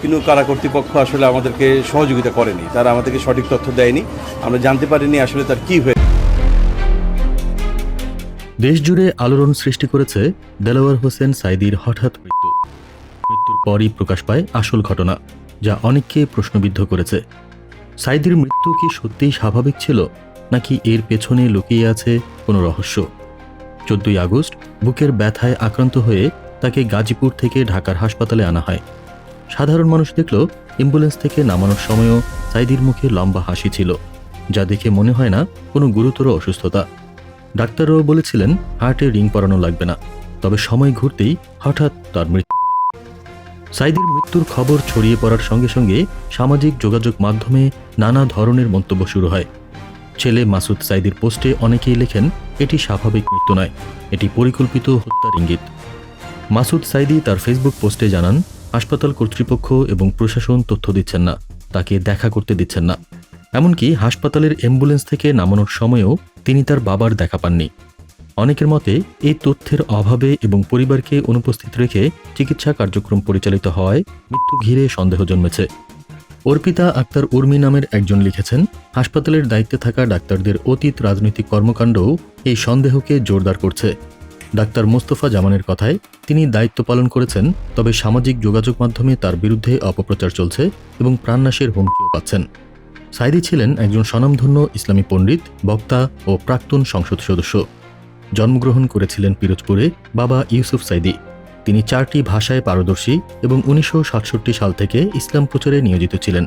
কিন্তু কারা কর্তৃপক্ষ আসলে আমাদেরকে সহযোগিতা করেনি, তারা আমাদেরকে সঠিক তথ্য দেয়নি, আমরা জানতে পারিনি আসলে তার কি হয়েছে। দেশজুড়ে আলোড়ন সৃষ্টি করেছে দেলোয়ার হোসেন সাইদির হঠাৎ মৃত্যু। মৃত্যুর পরই প্রকাশ পায় আসল ঘটনা, যা অনেককে প্রশ্নবিদ্ধ করেছে। সাইদির মৃত্যু কি সত্যিই স্বাভাবিক ছিল, নাকি এর পেছনে লুকিয়ে আছে কোনো রহস্য? চোদ্দই আগস্ট, বুকের ব্যথায় আক্রান্ত হয়ে তাকে গাজীপুর থেকে ঢাকার হাসপাতালে আনা হয়। সাধারণ মানুষ দেখল অ্যাম্বুলেন্স থেকে নামানোর সময়ও সাইদির মুখে লম্বা হাসি ছিল, যা দেখে মনে হয় না কোনো গুরুতর অসুস্থতা। ডাক্তাররাও বলেছিলেন, হার্টে রিং পরানো লাগবে না, তবে সময় ঘুরতেই হঠাৎ তার মৃত্যু সাইদির মৃত্যুর খবর ছড়িয়ে পড়ার সঙ্গে সঙ্গে সামাজিক যোগাযোগ মাধ্যমে নানা ধরনের মন্তব্য শুরু হয়। ছেলে মাসুদ সাইদির পোস্টে অনেকেই লেখেন, এটি স্বাভাবিক মৃত্যু নয়, এটি পরিকল্পিত হত্যার ইঙ্গিত। মাসুদ সাইদি তার ফেসবুক পোস্টে জানান হাসপাতাল কর্তৃপক্ষ এবং প্রশাসন তথ্য দিচ্ছেন না, তাকে দেখা করতে দিচ্ছেন না। এমনকি হাসপাতালের অ্যাম্বুলেন্স থেকে নামানোর সময়ও তিনি তার বাবার দেখা পাননি। অনেকের মতে, এই তথ্যের অভাবে এবং পরিবারকে অনুপস্থিত রেখে চিকিৎসা কার্যক্রম পরিচালিত হওয়ায় মৃত্যু ঘিরে সন্দেহ জন্মেছে। অর্পিতা আক্তার উর্মি নামের একজন লিখেছেন, হাসপাতালের দায়িত্বে থাকা ডাক্তারদের অতীত রাজনৈতিক কর্মকাণ্ডও এই সন্দেহকে জোরদার করছে। ডাক্তার মোস্তফা জামানের কথায় তিনি দায়িত্ব পালন করেছেন, তবে সামাজিক যোগাযোগ মাধ্যমে তার বিরুদ্ধে অপপ্রচার চলছে এবং প্রাণনাশের হুমকিও পাচ্ছেন। সাইদি ছিলেন একজন স্বনামধন্য ইসলামী পণ্ডিত, বক্তা ও প্রাক্তন সংসদ সদস্য। জন্মগ্রহণ করেছিলেন পিরোজপুরে বাবা ইউসুফ সাইদি তিনি চারটি ভাষায় পারদর্শী এবং উনিশশো সাতষট্টি সাল থেকে ইসলাম প্রচারে নিয়োজিত ছিলেন।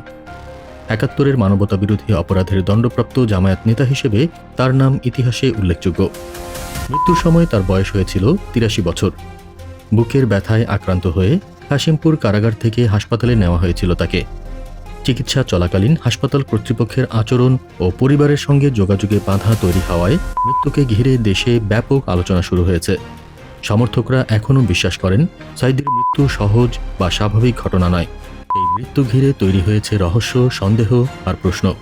একাত্তরের মানবতাবিরোধী অপরাধের দণ্ডপ্রাপ্ত জামায়াত নেতা হিসেবে তার নাম ইতিহাসে উল্লেখযোগ্য। মৃত্যুর সময় তার বয়স হয়েছিল তিরাশি বছর। বুকের ব্যথায় আক্রান্ত হয়ে কাশিমপুর কারাগার থেকে হাসপাতালে নেওয়া হয়েছিল তাকে। চিকিৎসা চলাকালীন হাসপাতাল কর্তৃপক্ষের আচরণ ও পরিবারের সঙ্গে যোগাযোগে বাধা তৈরি হওয়ায় মৃত্যুকে ঘিরে দেশে ব্যাপক আলোচনা শুরু হয়েছে। সমর্থকরা এখনও বিশ্বাস করেন সাইদির মৃত্যু সহজ বা স্বাভাবিক ঘটনা নয়। এই মৃত্যু ঘিরে তৈরি হয়েছে রহস্য, সন্দেহ আর প্রশ্ন।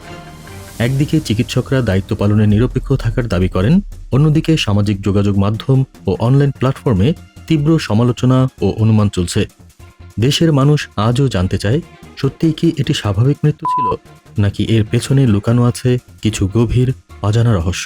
একদিকে চিকিৎসকরা দায়িত্ব পালনে নিরপেক্ষ থাকার দাবি করেন, অন্যদিকে সামাজিক যোগাযোগ মাধ্যম ও অনলাইন প্ল্যাটফর্মে তীব্র সমালোচনা ও অনুমান চলছে। দেশের মানুষ আজও জানতে চায়, সত্যিই কি এটি স্বাভাবিক মৃত্যু ছিল, নাকি এর পেছনে লুকানো আছে কিছু গভীর অজানা রহস্য।